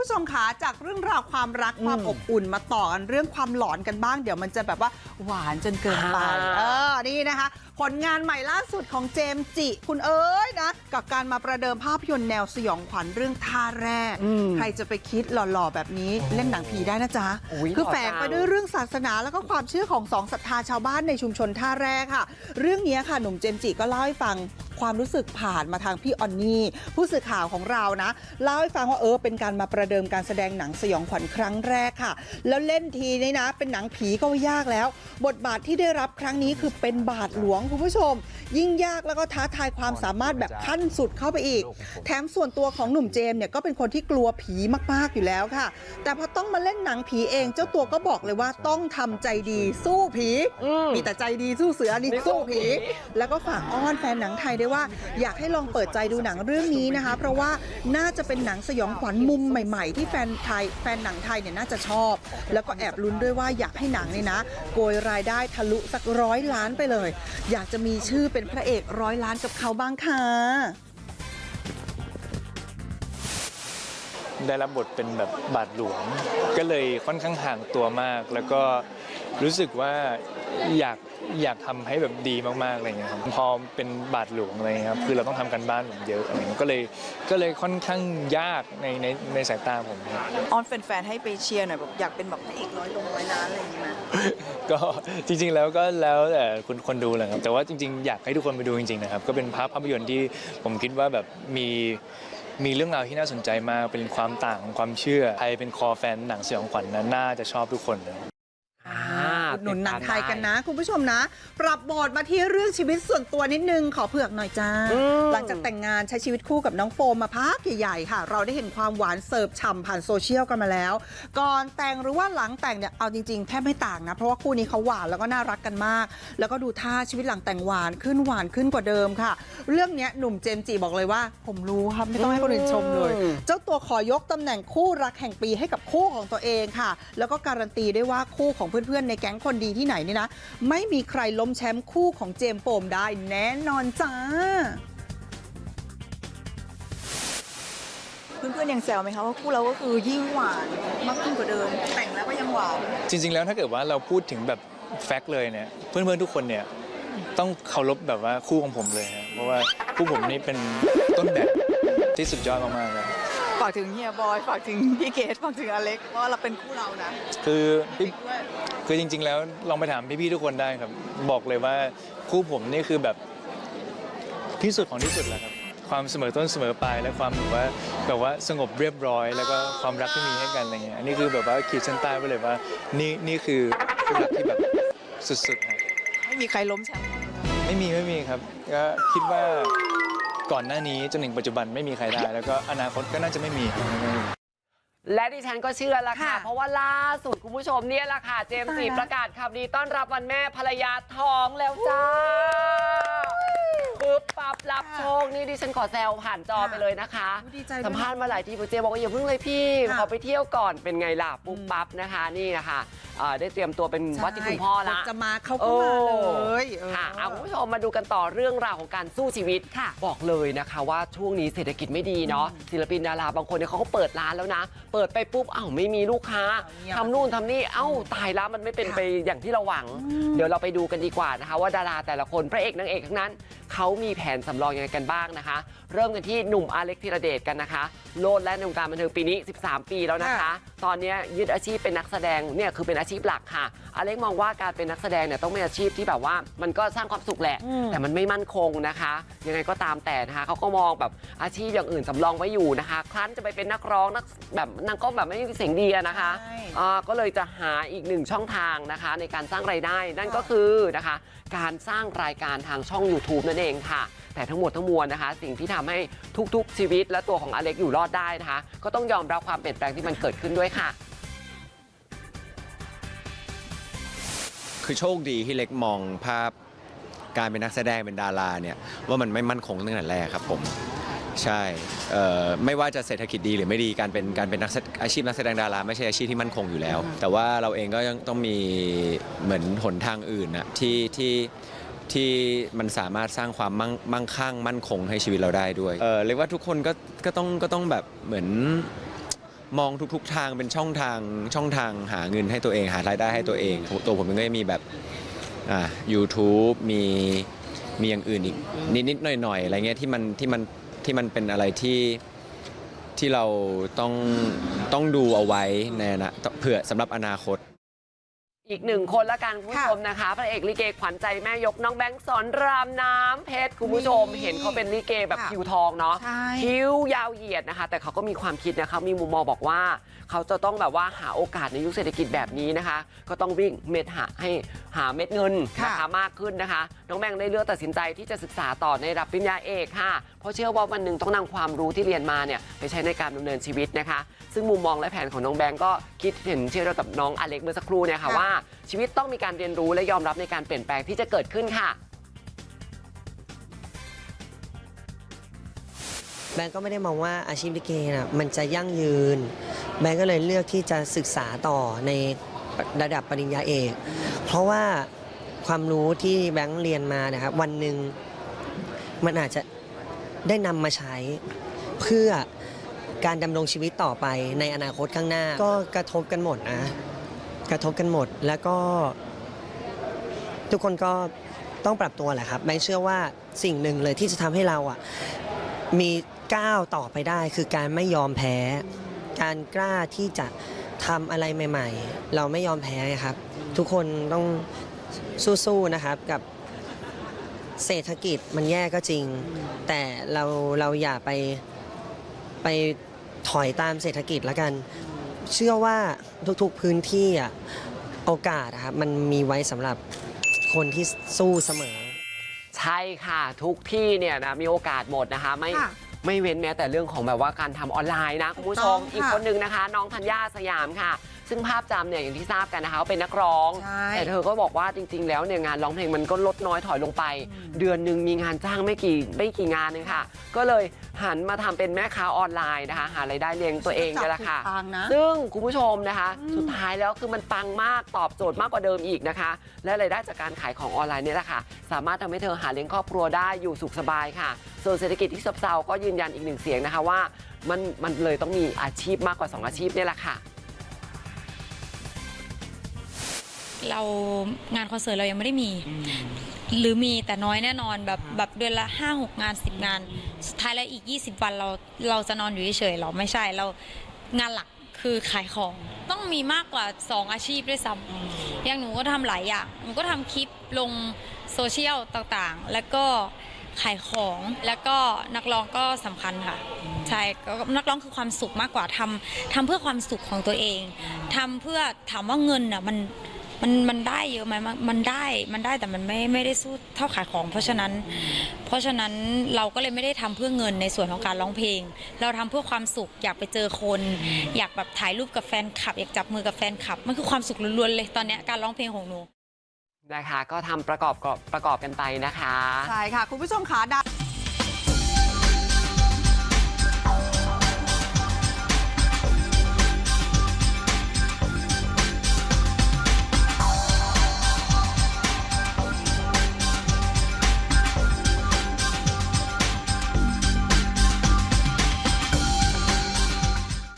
ผู้ชมคะจากเรื่องราวความรักความอบอุ่นมาต่อกันเรื่องความหลอนกันบ้างเดี๋ยวมันจะแบบว่าหวานจนเกินไปอ่าเออนี่นะคะ ผลงานใหม่ล่าสุดของเจมส์จิ คุณเอ๋ยนะ กับการมาประเดิมภาพยนตร์แนวสยองขวัญเรื่องท่าแร่ใครจะไปคิดหล่อๆแบบนี้เล่นหนังผีได้นะจ๊ะอุ๊ยคือแฝงหล่อจังไปด้วยเรื่องศาสนาแล้วก็ความเชื่อของสองศรัทธาชาวบ้านในชุมชนท่าแร่ค่ะ เรื่องนี้ค่ะหนุ่มเจมส์จิก็เล่าให้ฟัง ความรู้สึกผ่านมาทางพี่ออนนี่ผู้สื่อข่าวของเรานะเล่าให้ฟังว่าเออเป็นการมาประเดิมการแสดงหนังสยองขวัญครั้งแรกค่ะ แล้วเล่นทีนี้นะ เป็นหนังผีก็ยากแล้ว บทบาทที่ได้รับครั้งนี้คือเป็นบาทหลวงคุณผู้ชม ยิ่งยากแล้วก็ท้าทายความสามารถแบบขั้นสุดเข้าไปอีก แถมส่วนตัวของหนุ่มเจมส์เนี่ยก็เป็นคนที่กลัวผีมากๆอยู่แล้วค่ะ แต่พอต้องมาเล่นหนังผีเอง เจ้าตัวก็บอกเลยว่าต้องทำใจดีสู้ผีอืมมีแต่ใจดีสู้เสือนี่นี่สู้สู้ผีผี แล้วก็ฝากอ้อนแฟนหนังไทยด้วยว่าอยากให้ลองเปิดใจดูหนังเรื่องนี้นะคะ เพราะว่าน่าจะเป็นหนังสยองขวัญมุมใหม่ ๆ ที่แฟนไทยแฟนหนังไทยเนี่ยน่าจะชอบ แล้วก็แอบลุ้นด้วยว่าอยากให้หนังเนี่ยนะ โกยรายได้ทะลุสักร้อยล้านไปเลย อยากจะมีชื่อเป็นพระเอกร้อยล้านกับเขาบ้างค่ะได้รับบทเป็นแบบบาทหลวง ก็เลยค่อนข้างห่างตัวมาก แล้วก็รู้สึกว่าอยาก อยากทำให้แบบดีมากๆอะไรเงี้ยครับพอเป็นบาทหลวงอะไรเงี้ยครับคือเราต้องทำกันบ้านแบบเยอะอะไรเงี้ยก็เลยก็เลยค่อนข้างยากในในในสายตาผมครับอ้อนแฟนๆให้ไปเชียร์หน่อยแบบอยากเป็นแบบพระเอกร้อยลงร้อยล้านอะไรอย่างนี้ไหมก็จริงๆแล้วก็แล้วแต่คุณคนดูแหละครับแต่ว่าจริงๆ อยากให้ทุกคนไปดูจริงๆนะครับก็เป็นภาพภาพยนตร์ที่ผมคิดว่าแบบมีมีเรื่องราวที่น่าสนใจมากเป็นความต่างของความเชื่อใครเป็นคอแฟนหนังสยองขวัญนะน่าจะชอบทุกคนเลยอ่าอุ ดหนุนหนังไทยกันติดตามนะคุณผู้ชมนะ ปรับบทมาที่เรื่องชีวิตส่วนตัวนิดนึงขอเผือกหน่อยจ้าอืมหลังจากแต่งงานใช้ชีวิตคู่กับน้องโฟมมาพักใหญ่ๆค่ะ เราได้เห็นความหวานเสิร์ฟฉ่ำผ่านโซเชียลกันมาแล้ว ก่อนแต่งหรือว่าหลังแต่งเนี่ยเอาจริงๆแทบไม่ต่างนะ เพราะว่าคู่นี้เขาหวานแล้วก็น่ารักกันมาก แล้วก็ดูท่าชีวิตหลังแต่งหวานขึ้นหวานขึ้นกว่าเดิมค่ะ เรื่องเนี้ยหนุ่มเจมส์จีบอกเลยว่า ผมรู้ครับไม่ต้องให้คนอื่นชมเลยอืมเจ้าตัวขอยกตำแหน่งคู่รักแห่งปีให้กับคู่ของตัวเองค่ะ แล้วก็การันตีด้วยว่าคู่ของเพื่อนๆในแก๊งคนนดีที่ไหนนี่นะ ไม่มีใครล้มแชมป์คู่ของเจมส์โฟมได้แน่นอนจ้า เพื่อนๆยังแซวไหมคะว่าคู่เราก็คือยิ่งหวานมากขึ้นกว่าเดิม แต่งแล้วก็ยังหวาน จริง ๆ แล้วถ้าเกิดว่าเราพูดถึงแบบแฟกต์เลยเนี่ยเพื่อนๆทุกคนเนี่ยต้องเคารพแบบว่าคู่ของผมเลยนะเพราะว่าคู่ผมนี่เป็นต้นแบบที่สุดยอดมากๆครับ ฝากถึงเฮียบอย ฝากถึงพี่เกดฝากถึงอเล็กว่าเราเป็นคู่เรานะคือพี่เด็กด้วยคือจริง ๆ แล้วลองไปถามพี่ๆทุกคนได้ครับ บอกเลยว่าคู่ผมนี่คือแบบที่สุดของที่สุดแล้วครับความเสมอต้นเสมอปลายและความแบบว่าแบบว่าสงบเรียบร้อย แล้วก็ความรักที่มีให้กันอะไรเงี้ยอันนี้คือแบบว่าขีดเส้นใต้ไว้เลยว่า นี่นี่คือคู่รักที่แบบสุดๆครับไม่มีใครล้มแชมป์ไม่มีไม่มีครับก็คิดว่า ก่อนหน้านี้จนถึงปัจจุบันไม่มีใครได้ แล้วก็อนาคตก็น่าจะไม่มีครับไม่มี และดิฉันก็เชื่อละค่ะ ค่ะเพราะว่าล่าสุดคุณผู้ชมเนี่ยละค่ะ เจมส์จีตายละ ประกาศข่าวดีต้อนรับวันแม่ภรรยาท้องแล้วจ้าปึ๊บปั๊บรับโชคนี่ดิฉันขอแซวผ่านจอไปเลยนะคะ ดีใจด้วย สัมภาษณ์มาหลายทีโปรเจบอกว่าอย่าเพิ่งเลยพี่ ค่ะขอไปเที่ยวก่อนเป็นไงล่ะปุ๊บปั๊บนะคะนี่นะคะเอ่อได้เตรียมตัวเป็นว่าที่คุณพ่อละจะมาเขาก็มาเลยเออ ค่ะเอาคุณผู้ชมมาดูกันต่อเรื่องราวของการสู้ชีวิตค่ะบอกเลยนะคะ ว่าช่วงนี้เศรษฐกิจไม่ดีเนาะศิลปินดาราบางคนเนี่ยเขาก็เปิดร้านแล้วนะ เปิดไปปุ๊บอ้าวไม่มีลูกค้าเงียบ ทำนู่นทำนี่เอ้าตายแล้วมันไม่เป็นค่ะไปอย่างที่เราหวัง เดี๋ยวเราไปดูกันดีกว่านะคะ ว่าดาราแต่ละคนพระเอกนางเอกทั้งนั้นเขามีแผนสำรองยังไงกันบ้างนะคะ เริ่มกันที่หนุ่มอาเล็กธีรเดชกันนะคะโลดและในวงการบันเทิงปีนี้ 13 ปีแล้วนะคะค่ะตอนนี้ยึดอาชีพเป็นนักแสดงเนี่ยคือเป็นอาชีพหลักค่ะอเล็กมองว่าการเป็นนักแสดงเนี่ยต้องเป็นอาชีพที่แบบว่ามันก็สร้างความสุขแหละอืมแต่มันไม่มั่นคงนะคะ ยังไงก็ตามแต่นะคะเขาก็มองแบบอาชีพอย่างอื่นสำรองไว้อยู่นะคะ ครั้นจะไปเป็นนักร้องนักแบบนางก็แบบไม่มีเสียงดีอะนะคะใช่อ่าก็เลยจะหาอีกหนึ่งช่องทางนะคะ ในการสร้างรายได้นั่นก็คือนะคะ การสร้างรายการทางช่อง YouTube นั่นเองค่ะ แต่ทั้งหมดทั้งมวลนะคะ สิ่งที่ทำให้ทุกๆชีวิตและตัวของอเล็กอยู่รอดได้นะคะ ก็ต้องยอมรับความเปลี่ยนแปลงที่มันเกิดขึ้นด้วยค่ะ คือโชคดีที่เล็กมองภาพการเป็นนักแสดงเป็นดาราเนี่ยว่ามันไม่มั่นคงตั้งแต่แรกครับผมใช่ไม่ว่าจะเศรษฐกิจดีหรือไม่ดีการเป็นการเป็นนักอาชีพนักแสดงดาราไม่ใช่อาชีพที่มั่นคงอยู่แล้ว แต่ว่าเราเองก็ยังต้องมีเหมือนหนทางอื่นนะที่ที่ที่มันสามารถสร้างความมั่งมั่งคั่งมั่นคงให้ชีวิตเราได้ด้วยเออเรียกว่าทุกคนก็ก็ต้องก็ต้องแบบเหมือน มองทุกๆทางเป็นช่องทางช่องทางหาเงินให้ตัวเองหารายได้ให้ตัวเองตัวผมเองก็จะมีแบบอ่า YouTube มีมีอย่างอื่นอีกนิดๆหน่อยๆอะไรเงี้ยที่มันที่มันที่มันเป็นอะไรที่ที่เราต้องต้องดูเอาไว้ในอนะเผื่อสำหรับอนาคต อีกหนึ่งคนละกันคุณผู้ชมนะคะพระเอกลิเกขวัญใจแม่ยกน้องแบงค์สอนรามน้ำเพชรคุณผู้ชมนี่เห็นเขาเป็นลิเกแบบค่ะคิวทองเนาะใช่คิ้วยาวเหยียดนะคะ แต่เขาก็มีความคิดนะคะมีมุมมองบอกว่า เขาจะต้องแบบว่าหาโอกาสในยุคเศรษฐกิจแบบนี้นะคะ ก็ต้องวิ่งเม็ดหาให้หาเม็ดเงินค่ะนะคะมากขึ้นนะคะ น้องแบงค์ได้เลือกตัดสินใจที่จะศึกษาต่อในระดับปริญญาเอกค่ะ เพราะเชื่อว่าวันหนึ่งต้องนำความรู้ที่เรียนมาเนี่ยไปใช้ในการดำเนินชีวิตนะคะ ซึ่งมุมมองและแผนของน้องแบงค์ก็คิดเห็นเช่นเดียวกับน้องอเล็กเมื่อสักครู่เนี่ยค่ะค่ะว่าชีวิตต้องมีการเรียนรู้และยอมรับในการเปลี่ยนแปลงที่จะเกิดขึ้นค่ะแบงก์ก็ไม่ได้มองว่าอาชีพลิเกนะมันจะยั่งยืน แบงก์ก็เลยเลือกที่จะศึกษาต่อในระดับปริญญาเอก เพราะว่าความรู้ที่แบงก์เรียนมานะครับวันหนึ่งมันอาจจะได้นำมาใช้เพื่อการดำรงชีวิตต่อไปในอนาคตข้างหน้า ก็กระทบกันหมดนะ กระทบกันหมด แล้วก็ทุกคนก็ต้องปรับตัวแหละครับแบงค์เชื่อว่าสิ่งหนึ่งเลยที่จะทำให้เราอะมีก้าวต่อไปได้ คือการไม่ยอมแพ้ การกล้าที่จะทำอะไรใหม่ ๆ เราไม่ยอมแพ้ครับ ทุกคนต้องสู้ๆนะครับกับเศรษฐกิจมันแย่ก็จริง แต่เราเราอย่าไปไปถอยตามเศรษฐกิจแล้วกัน เชื่อว่าทุกๆพื้นที่อะโอกาสอะครับมันมีไว้สำหรับคนที่สู้เสมอ ใช่ค่ะทุกที่เนี่ยนะมีโอกาสหมดนะคะไม่ค่ะไม่เว้นแม้แต่เรื่องของแบบว่าการทำออนไลน์นะคุณผู้ชม ถูกต้องค่ะ อีกคนนึงนะคะ น้องธัญญาสยามค่ะ ซึ่งภาพจำเนี่ยอย่างที่ทราบกันนะคะว่าเป็นนักร้อง ใช่ แต่เธอก็บอกว่าจริง ๆ แล้วเนี่ยงานร้องเพลงมันก็ลดน้อยถอยลงไป เดือนหนึ่งมีงานจ้างไม่กี่ไม่กี่งานเองค่ะ ก็เลยหันมาทำเป็นแม่ค้าออนไลน์นะคะ หารายได้เลี้ยงตัวเองเนี่ยแหละค่ะ จับผิดทางนะ ซึ่งคุณผู้ชมนะคะ สุดท้ายแล้วคือมันปังมากตอบโจทย์มากกว่าเดิมอีกนะคะ และรายได้จากการขายของออนไลน์เนี่ยแหละค่ะ สามารถทำให้เธอหาเลี้ยงครอบครัวได้อยู่สุขสบายค่ะ ส่วนเศรษฐกิจที่ซบเซาก็ยืนยันอีกหนึ่งเสียงนะคะว่า มันมันเลยต้องมีอาชีพมากกว่า 2 อาชีพเนี่ยแหละค่ะ เรางานคอนเสิร์ตเรายังไม่ได้มี หรือมีแต่น้อยแน่นอนแบบแบบเดือนละ5 6 งาน 10 งาน สุดท้ายแล้วอีก 20 วันเราเราจะนอนอยู่เฉยๆเราไม่ใช่เรางานหลักคือขายของต้องมีมากกว่า 2 อาชีพด้วยซ้ำอย่างหนูก็ทำหลายอย่างหนูก็ทำคลิปลงโซเชียลต่างๆ แล้วก็ขายของแล้วก็นักร้องก็สำคัญค่ะใช่ก็นักร้องคือความสุขมากกว่าทำทำเพื่อความสุขของตัวเองทำเพื่อถามว่าเงินอะมัน มันมันได้เยอะไหมมันมันได้มันได้แต่มันไม่ไม่ได้สู้เท่าขายของ เพราะฉะนั้น เพราะฉะนั้นเราก็เลยไม่ได้ทำเพื่อเงินในส่วนของการร้องเพลง เราทำเพื่อความสุขอยากไปเจอคน อยากแบบถ่ายรูปกับแฟนคลับ อยากจับมือกับแฟนคลับมันคือความสุขล้วนๆเลยตอนเนี้ยการร้องเพลงของหนู นะคะ ก็ทำประกอบประกอบกันไปนะคะ ใช่ค่ะ คุณผู้ชมขาดา